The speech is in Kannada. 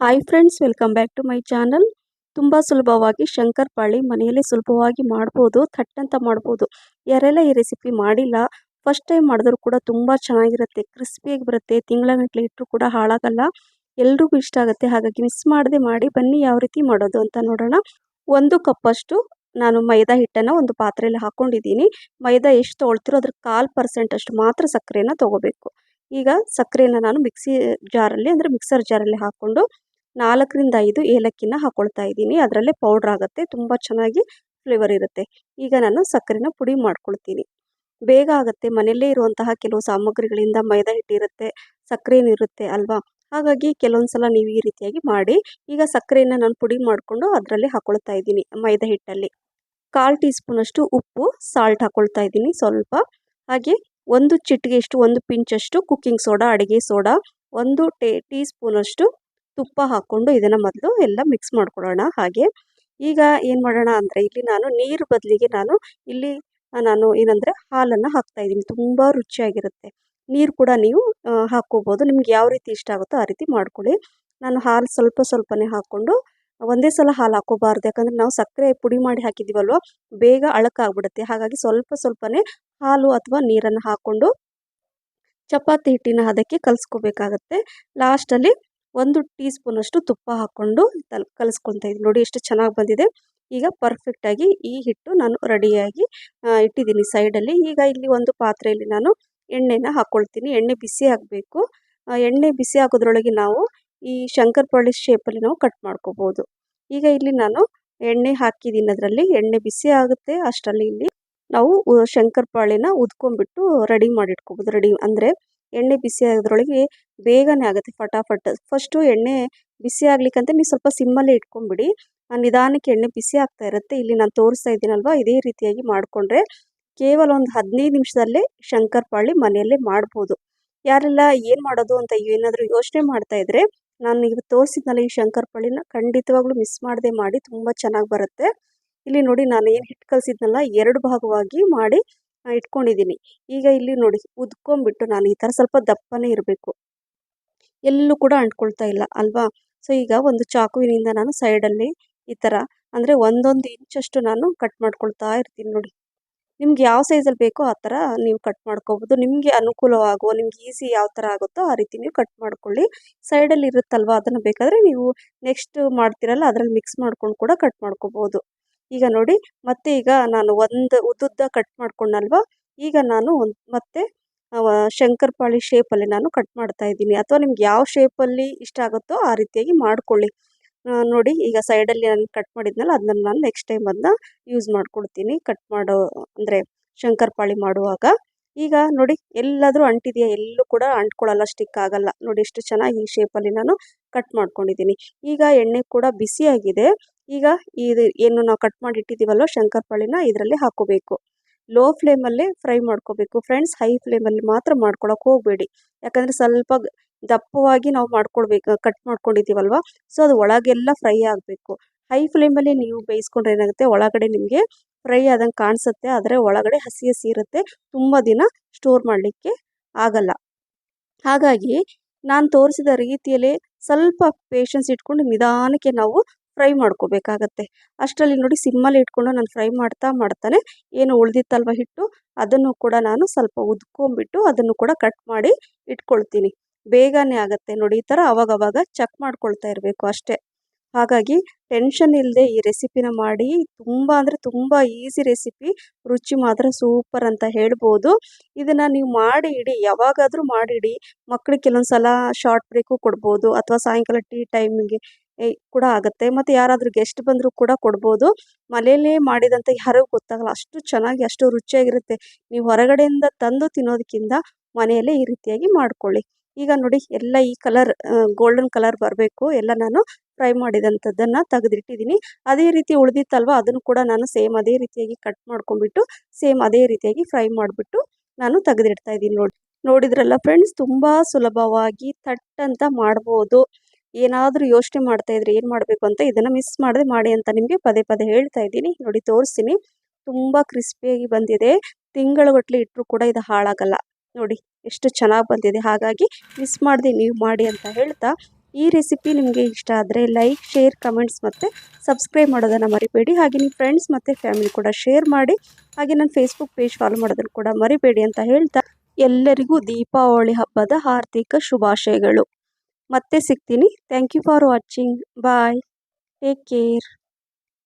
Hi friends welcome back to my channel ತುಂಬ ಸುಲಭವಾಗಿ ಶಂಕರಪಾಳಿ ಮನೆಯಲ್ಲಿ ಸುಲಭವಾಗಿ ಮಾಡ್ಬೋದು ಥಟ್ ಅಂತ ಮಾಡ್ಬೋದು. ಯಾರೆಲ್ಲ ಈ ರೆಸಿಪಿ ಮಾಡಿಲ್ಲ ಫಸ್ಟ್ ಟೈಮ್ ಮಾಡಿದ್ರು ಕೂಡ ತುಂಬ ಚೆನ್ನಾಗಿರುತ್ತೆ ಕ್ರಿಸ್ಪಿಯಾಗಿ ಬರುತ್ತೆ ತಿಂಗಳಗಟ್ಟಲೆ ಇಟ್ಟರು ಕೂಡ ಹಾಳಾಗಲ್ಲ. ಎಲ್ರಿಗೂ ಇಷ್ಟ ಆಗುತ್ತೆ, ಹಾಗಾಗಿ ಮಿಸ್ ಮಾಡದೆ ಮಾಡಿ, ಬನ್ನಿ ಯಾವ ರೀತಿ ಮಾಡೋದು ಅಂತ ನೋಡೋಣ. ಒಂದು ಕಪ್ಪಷ್ಟು ನಾನು ಮೈದಾ ಹಿಟ್ಟನ್ನು ಒಂದು ಪಾತ್ರೆಯಲ್ಲಿ ಹಾಕ್ಕೊಂಡಿದ್ದೀನಿ ಮೈದಾ ಎಷ್ಟು ತೊಗೊಳ್ತಿರೋ ಅದ್ರ ಕಾಲು ಪರ್ಸೆಂಟ್ ಅಷ್ಟು ಮಾತ್ರ ಸಕ್ಕರೆನ ತೊಗೋಬೇಕು. ಈಗ ಸಕ್ಕರೆನ ನಾನು ಮಿಕ್ಸಿ ಜಾರಲ್ಲಿ ಅಂದರೆ ಮಿಕ್ಸರ್ ಜಾರಲ್ಲಿ ಹಾಕ್ಕೊಂಡು ನಾಲ್ಕರಿಂದ ಐದು ಏಲಕ್ಕಿನ ಹಾಕ್ಕೊಳ್ತಾ ಇದ್ದೀನಿ. ಅದರಲ್ಲೇ ಪೌಡ್ರ್ ಆಗುತ್ತೆ. ತುಂಬ ಚೆನ್ನಾಗಿ ಫ್ಲೇವರ್ ಇರುತ್ತೆ. ಈಗ ನಾನು ಸಕ್ಕರೆನ ಪುಡಿ ಮಾಡ್ಕೊಳ್ತೀನಿ. ಬೇಗ ಆಗುತ್ತೆ. ಮನೆಯಲ್ಲೇ ಇರುವಂತಹ ಕೆಲವು ಸಾಮಗ್ರಿಗಳಿಂದ ಮೈದಾ ಹಿಟ್ಟಿರುತ್ತೆ ಸಕ್ಕರೆ ಇರುತ್ತೆ ಅಲ್ವಾ? ಹಾಗಾಗಿ ಕೆಲವೊಂದು ಸಲ ನೀವು ಈ ರೀತಿಯಾಗಿ ಮಾಡಿ, ಈಗ ಸಕ್ಕರೆಯನ್ನು ನಾನು ಪುಡಿ ಮಾಡಿಕೊಂಡು ಅದರಲ್ಲಿ ಹಾಕ್ಕೊಳ್ತಾ ಇದ್ದೀನಿ ಮೈದಾ ಹಿಟ್ಟಲ್ಲಿ. ಕಾಲು ಟೀ ಸ್ಪೂನಷ್ಟು ಉಪ್ಪು ಸಾಲ್ಟ್ ಹಾಕ್ಕೊಳ್ತಾ ಇದ್ದೀನಿ ಸ್ವಲ್ಪ. ಹಾಗೆ ಒಂದು ಚಿಟಿಗೆಯಷ್ಟು ಒಂದು ಪಿಂಚಷ್ಟು ಕುಕ್ಕಿಂಗ್ ಸೋಡಾ, ಅಡುಗೆ ಸೋಡಾ, ಒಂದು ಟೇ ಟೀ ಸ್ಪೂನಷ್ಟು ತುಪ್ಪ ಹಾಕ್ಕೊಂಡು ಇದನ್ನು ಮೊದಲು ಎಲ್ಲ ಮಿಕ್ಸ್ ಮಾಡ್ಕೊಳ್ಳೋಣ ಹಾಗೆ ಈಗ ಏನು ಮಾಡೋಣ ಅಂದರೆ, ಇಲ್ಲಿ ನಾನು ನೀರು ಬದಲಿಗೆ ನಾನು ಇಲ್ಲಿ ನಾನು ಏನಂದರೆ ಹಾಲನ್ನು ಹಾಕ್ತಾ ಇದ್ದೀನಿ. ತುಂಬ ರುಚಿಯಾಗಿರುತ್ತೆ. ನೀರು ಕೂಡ ನೀವು ಹಾಕ್ಕೋಬೋದು. ನಿಮ್ಗೆ ಯಾವ ರೀತಿ ಇಷ್ಟ ಆಗುತ್ತೋ ಆ ರೀತಿ ಮಾಡ್ಕೊಳ್ಳಿ. ನಾನು ಹಾಲು ಸ್ವಲ್ಪ ಸ್ವಲ್ಪನೇ ಹಾಕ್ಕೊಂಡು ಒಂದೇ ಸಲ ಹಾಲು ಹಾಕೋಬಾರ್ದು. ಯಾಕಂದರೆ ನಾವು ಸಕ್ಕರೆ ಪುಡಿ ಮಾಡಿ ಹಾಕಿದ್ದೀವಲ್ವ ಬೇಗ ಅಳಕಾಗ್ಬಿಡುತ್ತೆ. ಹಾಗಾಗಿ ಸ್ವಲ್ಪ ಸ್ವಲ್ಪನೇ ಹಾಲು ಅಥವಾ ನೀರನ್ನು ಹಾಕ್ಕೊಂಡು ಚಪಾತಿ ಹಿಟ್ಟಿನ ಅದಕ್ಕೆ ಕಲಿಸ್ಕೋಬೇಕಾಗತ್ತೆ. ಲಾಸ್ಟಲ್ಲಿ ಒಂದು ಟೀ ಸ್ಪೂನಷ್ಟು ತುಪ್ಪ ಹಾಕ್ಕೊಂಡು ತಲ್ ಕಲಿಸ್ಕೊತಾ ಇದ್ದೀನಿ. ನೋಡಿ ಎಷ್ಟು ಚೆನ್ನಾಗಿ ಬಂದಿದೆ. ಈಗ ಪರ್ಫೆಕ್ಟಾಗಿ ಈ ಹಿಟ್ಟು ನಾನು ರೆಡಿಯಾಗಿ ಇಟ್ಟಿದ್ದೀನಿ ಸೈಡಲ್ಲಿ ಈಗ ಇಲ್ಲಿ ಒಂದು ಪಾತ್ರೆಯಲ್ಲಿ ನಾನು ಎಣ್ಣೆನ ಹಾಕ್ಕೊಳ್ತೀನಿ ಎಣ್ಣೆ ಬಿಸಿ ಆಗಬೇಕು. ಎಣ್ಣೆ ಬಿಸಿ ಹಾಕೋದ್ರೊಳಗೆ ನಾವು ಈ ಶಂಕರಪಾಳಿ ಶೇಪಲ್ಲಿ ನಾವು ಕಟ್ ಮಾಡ್ಕೋಬೋದು. ಈಗ ಇಲ್ಲಿ ನಾನು ಎಣ್ಣೆ ಹಾಕಿದ್ದೀನಿ ಅದರಲ್ಲಿ ಎಣ್ಣೆ ಬಿಸಿ ಆಗುತ್ತೆ, ಅಷ್ಟರಲ್ಲಿ ಇಲ್ಲಿ ನಾವು ಶಂಕರಪಾಳಿನ ಉದ್ಕೊಂಡ್ಬಿಟ್ಟು ರೆಡಿ ಮಾಡಿಟ್ಕೋಬೋದು. ರೆಡಿ ಅಂದರೆ ಎಣ್ಣೆ ಬಿಸಿ ಆಗೋದ್ರೊಳಗೆ ಬೇಗನೆ ಆಗುತ್ತೆ ಫಟಾಫಟ್. ಫಸ್ಟು ಎಣ್ಣೆ ಬಿಸಿ ಆಗ್ಲಿಕ್ಕಂತ ನೀವು ಸ್ವಲ್ಪ ಸಿಮ್ಮಲ್ಲೇ ಇಟ್ಕೊಂಡ್ಬಿಡಿ ನಿಧಾನಕ್ಕೆ ಎಣ್ಣೆ ಬಿಸಿ ಆಗ್ತಾ ಇರುತ್ತೆ. ಇಲ್ಲಿ ನಾನು ತೋರಿಸ್ತಾ ಇದ್ದೀನಲ್ವ? ಇದೇ ರೀತಿಯಾಗಿ ಮಾಡಿಕೊಂಡ್ರೆ ಕೇವಲ ಒಂದು ಹದಿನೈದು ನಿಮಿಷದಲ್ಲೇ ಶಂಕರಪಾಳಿ ಮನೆಯಲ್ಲೇ ಮಾಡ್ಬೋದು. ಯಾರೆಲ್ಲ ಏನು ಮಾಡೋದು ಅಂತ ಏನಾದರೂ ಯೋಚನೆ ಮಾಡ್ತಾ ಇದ್ರೆ ನಾನು ಈಗ ತೋರಿಸಿದ್ನಲ್ಲ ಈ ಶಂಕರಪಾಳಿನ ಖಂಡಿತವಾಗ್ಲೂ ಮಿಸ್ ಮಾಡದೆ ಮಾಡಿ ತುಂಬ ಚೆನ್ನಾಗಿ ಬರುತ್ತೆ. ಇಲ್ಲಿ ನೋಡಿ ನಾನು ಏನು ಹಿಟ್ಟು ಕಲಿಸಿದ್ನಲ್ಲ, ಎರಡು ಭಾಗವಾಗಿ ಮಾಡಿ ಇಟ್ಕೊಂಡಿದ್ದೀನಿ ಈಗ ಇಲ್ಲಿ ನೋಡಿ ಉದ್ಕೊಂಬಿಟ್ಟು ನಾನು ಈ ಥರ ಸ್ವಲ್ಪ ದಪ್ಪನೇ ಇರಬೇಕು. ಎಲ್ಲೂ ಕೂಡ ಅಂಟ್ಕೊಳ್ತಾ ಇಲ್ಲ, ಅಲ್ವಾ? ಸೊ ಈಗ ಒಂದು ಚಾಕುವಿನಿಂದ ನಾನು ಸೈಡಲ್ಲಿ ಈ ಥರ, ಅಂದರೆ ಒಂದೊಂದು ಇಂಚಷ್ಟು ನಾನು ಕಟ್ ಮಾಡ್ಕೊಳ್ತಾ ಇರ್ತೀನಿ ನೋಡಿ. ನಿಮ್ಗೆ ಯಾವ ಸೈಜಲ್ಲಿ ಬೇಕೋ ಆ ಥರ ನೀವು ಕಟ್ ಮಾಡ್ಕೋಬೋದು. ನಿಮಗೆ ಅನುಕೂಲವಾಗುವ, ನಿಮ್ಗೆ ಈಸಿ ಯಾವ ಥರ ಆಗುತ್ತೋ ಆ ರೀತಿ ನೀವು ಕಟ್ ಮಾಡ್ಕೊಳ್ಳಿ. ಸೈಡಲ್ಲಿ ಇರುತ್ತಲ್ವ ಅದನ್ನು ಬೇಕಾದರೆ ನೀವು ನೆಕ್ಸ್ಟ್ ಮಾಡ್ತೀರಲ್ಲ ಅದರಲ್ಲಿ ಮಿಕ್ಸ್ ಮಾಡ್ಕೊಂಡು ಕೂಡ ಕಟ್ ಮಾಡ್ಕೋಬೋದು. ಈಗ ನೋಡಿ, ಮತ್ತೆ ಈಗ ನಾನು ಒಂದು ಉದ್ದುದ್ದ ಕಟ್ ಮಾಡ್ಕೊಂಡಲ್ವ? ಈಗ ನಾನು ಒಂದು ಮತ್ತೆ ಶಂಕರಪಾಳಿ ಶೇಪಲ್ಲಿ ನಾನು ಕಟ್ ಮಾಡ್ತಾ ಇದ್ದೀನಿ. ಅಥವಾ ನಿಮ್ಗೆ ಯಾವ ಶೇಪಲ್ಲಿ ಇಷ್ಟ ಆಗುತ್ತೋ ಆ ರೀತಿಯಾಗಿ ಮಾಡ್ಕೊಳ್ಳಿ. ನೋಡಿ, ಈಗ ಸೈಡಲ್ಲಿ ನಾನು ಕಟ್ ಮಾಡಿದ್ನಲ್ಲ ಅದನ್ನ ನಾನು ನೆಕ್ಸ್ಟ್ ಟೈಮ್ ಅದನ್ನ ಯೂಸ್ ಮಾಡ್ಕೊಳ್ತೀನಿ ಕಟ್ ಮಾಡೋ, ಅಂದರೆ ಶಂಕರಪಾಳಿ ಮಾಡುವಾಗ. ಈಗ ನೋಡಿ, ಎಲ್ಲಾದರೂ ಅಂಟಿದೆಯಾ, ಎಲ್ಲೂ ಕೂಡ ಅಂಟ್ಕೊಳ್ಳಲ್ಲ ಸ್ಟಿಕ್ ಆಗಲ್ಲ. ನೋಡಿ ಎಷ್ಟು ಚೆನ್ನಾಗಿ ಈ ಶೇಪಲ್ಲಿ ನಾನು ಕಟ್ ಮಾಡ್ಕೊಂಡಿದ್ದೀನಿ. ಈಗ ಎಣ್ಣೆ ಕೂಡ ಬಿಸಿಯಾಗಿದೆ. ಈಗ ಇದು, ಏನು ನಾವು ಕಟ್ ಮಾಡಿ ಇಟ್ಟಿದ್ದೀವಲ್ವ ಶಂಕರಪಾಳಿನ, ಇದರಲ್ಲಿ ಹಾಕೋಬೇಕು. ಲೋ ಫ್ಲೇಮಲ್ಲೇ ಫ್ರೈ ಮಾಡ್ಕೋಬೇಕು. ಫ್ರೆಂಡ್ಸ್ ಹೈ ಫ್ಲೇಮಲ್ಲಿ ಮಾತ್ರ ಮಾಡ್ಕೊಳಕ್ಕೆ ಹೋಗಬೇಡಿ. ಯಾಕಂದರೆ ಸ್ವಲ್ಪ ದಪ್ಪವಾಗಿ ನಾವು ಮಾಡ್ಕೊಳ್ಬೇಕು ಕಟ್ ಮಾಡ್ಕೊಂಡಿದ್ದೀವಲ್ವ? ಸೊ ಅದು ಒಳಗೆಲ್ಲ ಫ್ರೈ ಆಗಬೇಕು. ಹೈ ಫ್ಲೇಮಲ್ಲಿ ನೀವು ಬೇಯಿಸ್ಕೊಂಡ್ರೆ ಏನಾಗುತ್ತೆ? ಒಳಗಡೆ ನಿಮಗೆ ಫ್ರೈ ಆದಂಗೆ ಕಾಣಿಸುತ್ತೆ. ಆದರೆ ಒಳಗಡೆ ಹಸಿ ಹಸಿ ಇರುತ್ತೆ. ತುಂಬ ದಿನ ಸ್ಟೋರ್ ಮಾಡಲಿಕ್ಕೆ ಆಗಲ್ಲ. ಹಾಗಾಗಿ ನಾನು ತೋರಿಸಿದ ರೀತಿಯಲ್ಲಿ ಸ್ವಲ್ಪ ಪೇಷನ್ಸ್ ಇಟ್ಕೊಂಡು ನಿಧಾನಕ್ಕೆ ನಾವು ಫ್ರೈ ಮಾಡ್ಕೋಬೇಕಾಗತ್ತೆ. ಅಷ್ಟರಲ್ಲಿ ನೋಡಿ ಸಿಮ್ಮಲ್ಲಿ ಇಟ್ಕೊಂಡು ನಾನು ಫ್ರೈ ಮಾಡ್ತಾ ಮಾಡ್ತಾನೆ. ಏನು ಉಳಿದಿತ್ತಲ್ವ ಹಿಟ್ಟು, ಅದನ್ನು ಕೂಡ ನಾನು ಸ್ವಲ್ಪ ಉದ್ಕೊಂಬಿಟ್ಟು ಅದನ್ನು ಕೂಡ ಕಟ್ ಮಾಡಿ ಇಟ್ಕೊಳ್ತೀನಿ. ಬೇಗನೆ ಆಗುತ್ತೆ ನೋಡಿ ಈ ಥರ ಅವಾಗವಾಗ ಚೆಕ್ ಮಾಡ್ಕೊಳ್ತಾ ಇರಬೇಕು ಅಷ್ಟೇ. ಹಾಗಾಗಿ ಟೆನ್ಷನ್ ಇಲ್ಲದೆ ಈ ರೆಸಿಪಿನ ಮಾಡಿ, ತುಂಬ ಅಂದರೆ ತುಂಬ ಈಸಿ ರೆಸಿಪಿ ರುಚಿ ಮಾತ್ರ ಸೂಪರ್ ಅಂತ ಹೇಳ್ಬೋದು. ಇದನ್ನು ನೀವು ಮಾಡಿ ಇಡಿ ಯಾವಾಗಾದರೂ ಮಾಡಿಡಿ. ಮಕ್ಕಳಿಗೆ ಕೆಲವೊಂದು ಸಲ ಶಾರ್ಟ್ ಬ್ರೇಕು ಕೊಡ್ಬೋದು ಅಥವಾ ಸಾಯಂಕಾಲ ಟೀ ಟೈಮಿಗೆ ಕೂಡ ಆಗುತ್ತೆ. ಮತ್ತು ಯಾರಾದರೂ ಗೆಸ್ಟ್ ಬಂದರೂ ಕೂಡ ಕೊಡ್ಬೋದು. ಮನೆಯಲ್ಲೇ ಮಾಡಿದಂಥ ಯಾರಿಗೂ ಗೊತ್ತಾಗಲ್ಲ. ಅಷ್ಟು ಚೆನ್ನಾಗಿ, ಅಷ್ಟು ರುಚಿಯಾಗಿರುತ್ತೆ. ನೀವು ಹೊರಗಡೆಯಿಂದ ತಂದು ತಿನ್ನೋದಕ್ಕಿಂತ ಮನೆಯಲ್ಲೇ ಈ ರೀತಿಯಾಗಿ ಮಾಡ್ಕೊಳ್ಳಿ. ಈಗ ನೋಡಿ, ಎಲ್ಲ ಈ ಕಲರ್ ಗೋಲ್ಡನ್ ಕಲರ್ ಬರಬೇಕು. ಎಲ್ಲ ನಾನು ಫ್ರೈ ಮಾಡಿದಂಥದ್ದನ್ನು ತೆಗೆದಿಟ್ಟಿದ್ದೀನಿ. ಅದೇ ರೀತಿ ಉಳಿದಿತ್ತಲ್ವ, ಅದನ್ನು ಕೂಡ ನಾನು ಸೇಮ್ ಅದೇ ರೀತಿಯಾಗಿ ಕಟ್ ಮಾಡ್ಕೊಂಡ್ಬಿಟ್ಟು ಸೇಮ್ ಅದೇ ರೀತಿಯಾಗಿ ಫ್ರೈ ಮಾಡಿಬಿಟ್ಟು ನಾನು ತೆಗೆದಿಡ್ತಾ ಇದ್ದೀನಿ ನೋಡಿ. ನೋಡಿದ್ರಲ್ಲ ಫ್ರೆಂಡ್ಸ್ ತುಂಬ ಸುಲಭವಾಗಿ ತಟ್ಟಂತ ಮಾಡ್ಬೋದು. ಏನಾದರೂ ಯೋಚನೆ ಮಾಡ್ತಾ ಇದ್ರೆ ಏನು ಮಾಡಬೇಕು ಅಂತ ಇದನ್ನು ಮಿಸ್ ಮಾಡದೆ ಮಾಡಿ ಅಂತ ನಿಮಗೆ ಪದೇ ಪದೇ ಹೇಳ್ತಾ ಇದ್ದೀನಿ. ನೋಡಿ ತೋರಿಸ್ತೀನಿ. ತುಂಬ ಕ್ರಿಸ್ಪಿಯಾಗಿ ಬಂದಿದೆ. ತಿಂಗಳಗಟ್ಟಲೆ ಇಟ್ಟರು ಕೂಡ ಇದು ಹಾಳಾಗಲ್ಲ. ನೋಡಿ ಎಷ್ಟು ಚೆನ್ನಾಗಿ ಬಂದಿದೆ. ಹಾಗಾಗಿ ಮಿಸ್ ಮಾಡದೆ ನೀವು ಮಾಡಿ ಅಂತ ಹೇಳ್ತಾ ಈ ರೆಸಿಪಿ ನಿಮಗೆ ಇಷ್ಟ ಆದರೆ ಲೈಕ್ ಶೇರ್ ಕಮೆಂಟ್ಸ್ ಮತ್ತು ಸಬ್ಸ್ಕ್ರೈಬ್ ಮಾಡೋದನ್ನು ಮರಿಬೇಡಿ. ಹಾಗೆ ನಿಮ್ಮ ಫ್ರೆಂಡ್ಸ್ ಮತ್ತು ಫ್ಯಾಮಿಲಿ ಕೂಡ ಶೇರ್ ಮಾಡಿ. ಹಾಗೆ ನನ್ನ ಫೇಸ್ಬುಕ್ ಪೇಜ್ ಫಾಲೋ ಮಾಡೋದನ್ನು ಕೂಡ ಮರಿಬೇಡಿ ಅಂತ ಹೇಳ್ತಾ ಎಲ್ಲರಿಗೂ ದೀಪಾವಳಿ ಹಬ್ಬದ ಹಾರ್ದಿಕ ಶುಭಾಶಯಗಳು. ಮತ್ತೆ ಸಿಗ್ತೀನಿ. Thank you for watching bye take care